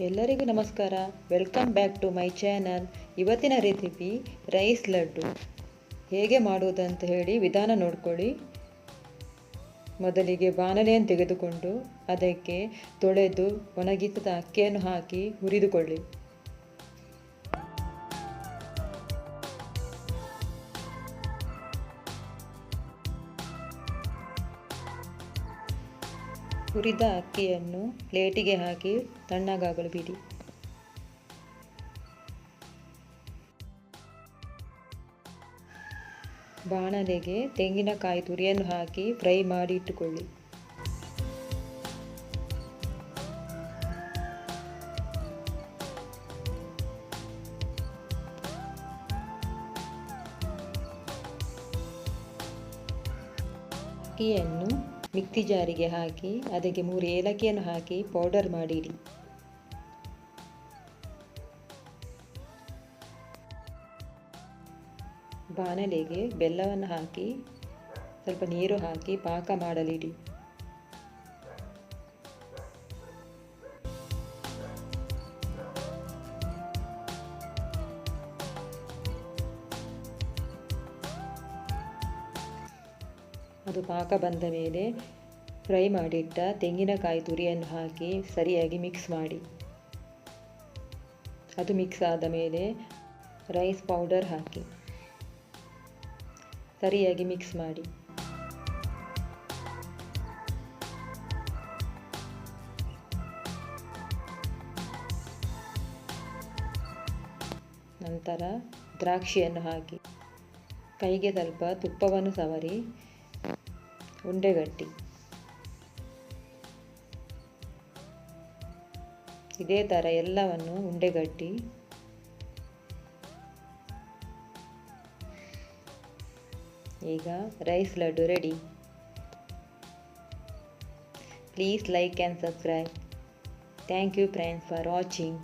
ಎಲ್ಲರಿಗೂ ನಮಸ್ಕಾರ. Welcome back to my channel ಇವತ್ತಿನ ರೆಸಿಪಿ ರೈಸ್ ಲಡ್ಡು. ಹೇಗೆ ಮಾಡುವುದಂತ ಹೇಳಿ ವಿಧಾನ ನೋಡ್ಕೊಳ್ಳಿ. ಮೊದಲಿಗೆ ಬಾಣಲೆಯನ್ನು ತೆಗೆದುಕೊಂಡು ಅದಕ್ಕೆ ತೊಳೆದು ಒಣಗಿಸಿದ ಅಕ್ಕಿಯನ್ನು ಹಾಕಿ ಹುರಿದುಕೊಳ್ಳಿ. ಹುರಿದ ಅಕ್ಕಿಯನ್ನು ಪ್ಲೇಟಿಗೆ ಹಾಕಿ ತಣ್ಣಗಾಗಲು ಬಿಡಿ. ಬಾಣಲೆಗೆ ತೆಂಗಿನಕಾಯಿ ತುರಿಯನ್ನು ಹಾಕಿ ಫ್ರೈ ಮಾಡಿ ಇಟ್ಟುಕೊಳ್ಳಿ. ಅಕ್ಕಿಯನ್ನು ಮಿಕ್ಸಿ ಜಾರಿಗೆ ಹಾಕಿ, ಅದಕ್ಕೆ ಮೂರು ಏಲಕ್ಕಿಯನ್ನು ಹಾಕಿ ಪೌಡರ್ ಮಾಡಿಡಿ. ಬಾಣಲೆಗೆ ಬೆಲ್ಲವನ್ನು ಹಾಕಿ, ಸ್ವಲ್ಪ ನೀರು ಹಾಕಿ ಪಾಕ ಮಾಡಲಿಡಿ. ಅದು ಪಾಕ ಬಂದ ಮೇಲೆ ಫ್ರೈ ಮಾಡಿಟ್ಟ ತೆಂಗಿನಕಾಯಿ ತುರಿಯನ್ನು ಹಾಕಿ ಸರಿಯಾಗಿ ಮಿಕ್ಸ್ ಮಾಡಿ. ಅದು ಮಿಕ್ಸ್ ಆದ ಮೇಲೆ ರೈಸ್ ಪೌಡರ್ ಹಾಕಿ. ಸರಿಯಾಗಿ ಮಿಕ್ಸ್ ಮಾಡಿ. ನಂತರ ದ್ರಾಕ್ಷಿಯನ್ನು ಹಾಕಿ. ಕೈಗೆ ಸ್ವಲ್ಪ ತುಪ್ಪವನ್ನು ಸವರಿ ಉಂಡೆಗಟ್ಟಿ ಇದೇ ಥರ ಎಲ್ಲವನ್ನು ಉಂಡೆಗಟ್ಟಿ ಈಗ rice laddu ready please like and subscribe thank you friends for watching